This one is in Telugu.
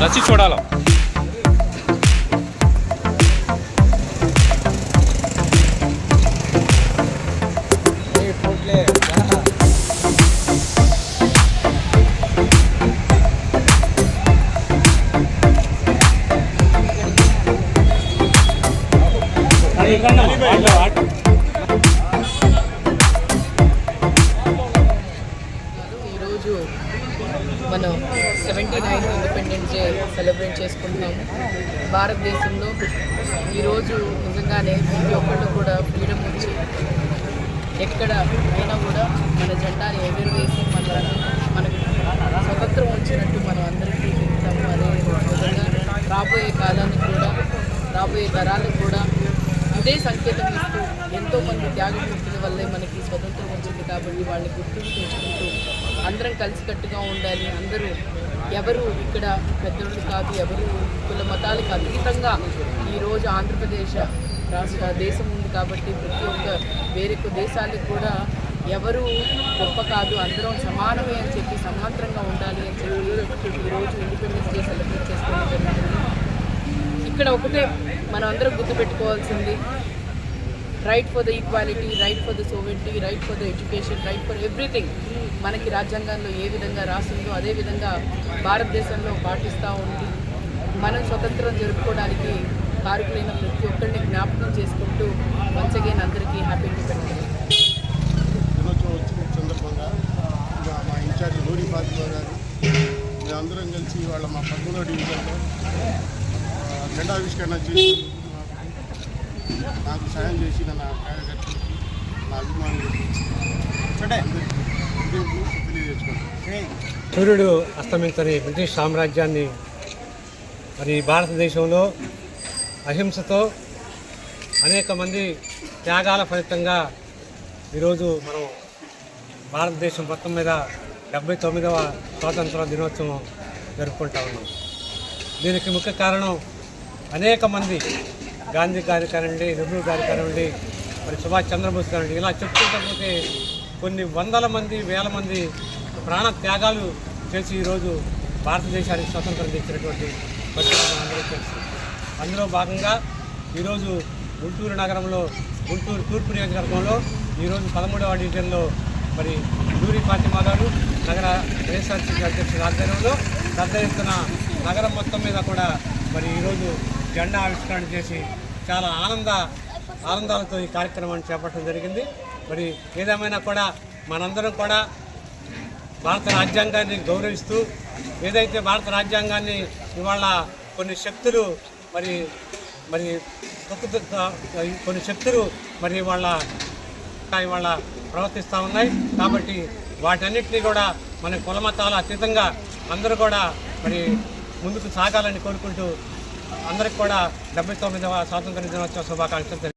దచ్చి చూడాలి ఈరోజు మనం seventy ninth independence day celebrate చేసుకుంటున్నాము. భారతదేశంలో ఈరోజు నిజంగానే ప్రతి ఒక్కళ్ళు కూడా ఫ్రీడమ్ వచ్చి ఎక్కడ అయినా కూడా మన జెండాని ఎగురవేసి మన మనకు స్వతంత్రం వచ్చినట్టు మనం అందరికీ చెప్తాము. అదే విధంగా రాబోయే కాలానికి కూడా రాబోయే తరాలకు కూడా ఇదే సంకేతం ఇస్తూ ఎంతో మంది త్యాగమూర్తుల వల్లే మనకి స్వతంత్రం వచ్చింది కాబట్టి వాళ్ళని గుర్తుకు తెచ్చుకుంటూ అందరం కలిసికట్టుగా ఉండాలి. అందరూ ఎవరు ఇక్కడ పెద్దోళ్ళు కాదు ఎవరు కుల మతాలకు అతీతంగా ఈరోజు ఆంధ్రప్రదేశ్ రాష్ట్ర దేశం ఉంది కాబట్టి ప్రతి ఒక్క వేరే దేశాలకు కూడా ఎవరు గొప్ప కాదు అందరం సమానమే అని చెప్పి సమాంతరంగా ఉండాలి అని చెప్పి ఈరోజు ఇండిపెండెన్స్ డే సెలబ్రేట్ చేసుకోవడం జరుగుతుంది ఇక్కడ ఒకటే మనం అందరం గుర్తుపెట్టుకోవాల్సింది right for the equality right for the sovereignty right for the education right for everything మనకి రాజ్యాంగంలో ఏ విధంగా రాసిందో అదే విధంగా భారతదేశంలో పాటిస్తూ ఉంది మనం స్వతంత్రం జరుపుకోవడానికి కారుకులైన ప్రతి ఒక్కరిని జ్ఞాపకం చేసుకుంటూ వన్స్ అగైన్ అందరికీ హ్యాపీ ఇండిపెండెన్స్ దినోత్సవం వచ్చిన సందర్భంగా మా ఇన్ఛార్జ్ నూరి ఫాతిమా గారు కలిసి వాళ్ళ మా పదమూడో డివిజన్లో ఆ, జెండావిష్కరణ చేసి నాకు సాయం చేసిన నా కార్యకర్తలకి నా అభిమానులకి తెలియజేసుకుంటాను సూర్యుడు అస్తమించని బ్రిటిష్ సామ్రాజ్యాన్ని మరి భారతదేశంలో అహింసతో అనేక మంది త్యాగాల ఫలితంగా ఈరోజు మనం భారతదేశం మొత్తం మీద డెబ్బై తొమ్మిదవ స్వాతంత్ర దినోత్సవం జరుపుకుంటా ఉన్నాం. దీనికి ముఖ్య కారణం అనేక మంది గాంధీ గారి కానివ్వండి నెహ్రూ గారి కానివ్వండి మరి సుభాష్ చంద్రబోస్ కానివ్వండి ఇలా చెప్పుకుంటూ పోతే కొన్ని వందల మంది వేల మంది ప్రాణ త్యాగాలు చేసి ఈరోజు భారతదేశానికి స్వతంత్రం తెచ్చినటువంటి తెలుసు. అందులో భాగంగా ఈరోజు గుంటూరు నగరంలో గుంటూరు తూర్పు నియోజకవర్గంలో ఈరోజు పదమూడవ డివిజన్లో మరి నూరి ఫాతిమా గారు నగర వైఎస్ఆర్సీపీ అధ్యక్షుల ఆధ్వర్యంలో పెద్ద ఎత్తున నగరం మొత్తం మీద కూడా మరి ఈరోజు జెండా ఆవిష్కరణ చేసి చాలా ఆనంద ఆనందాలతో ఈ కార్యక్రమాన్ని చేపట్టడం జరిగింది. మరి ఏదేమైనా కూడా మనందరం కూడా భారత రాజ్యాంగాన్ని గౌరవిస్తూ ఏదైతే భారత రాజ్యాంగాన్ని ఇవాళ కొన్ని శక్తులు మరి మరి కొన్ని శక్తులు మరి వాళ్ళ ఇవాళ ప్రవర్తిస్తూ ఉన్నాయి. కాబట్టి వాటన్నిటినీ కూడా మన కులమతాల అతీతంగా అందరూ కూడా మరి ముందుకు సాగాలని కోరుకుంటూ అందరికి కూడా డెబ్బై తొమ్మిదవ స్వాతంత్ర దినోత్సవ శుభాకాంక్షలు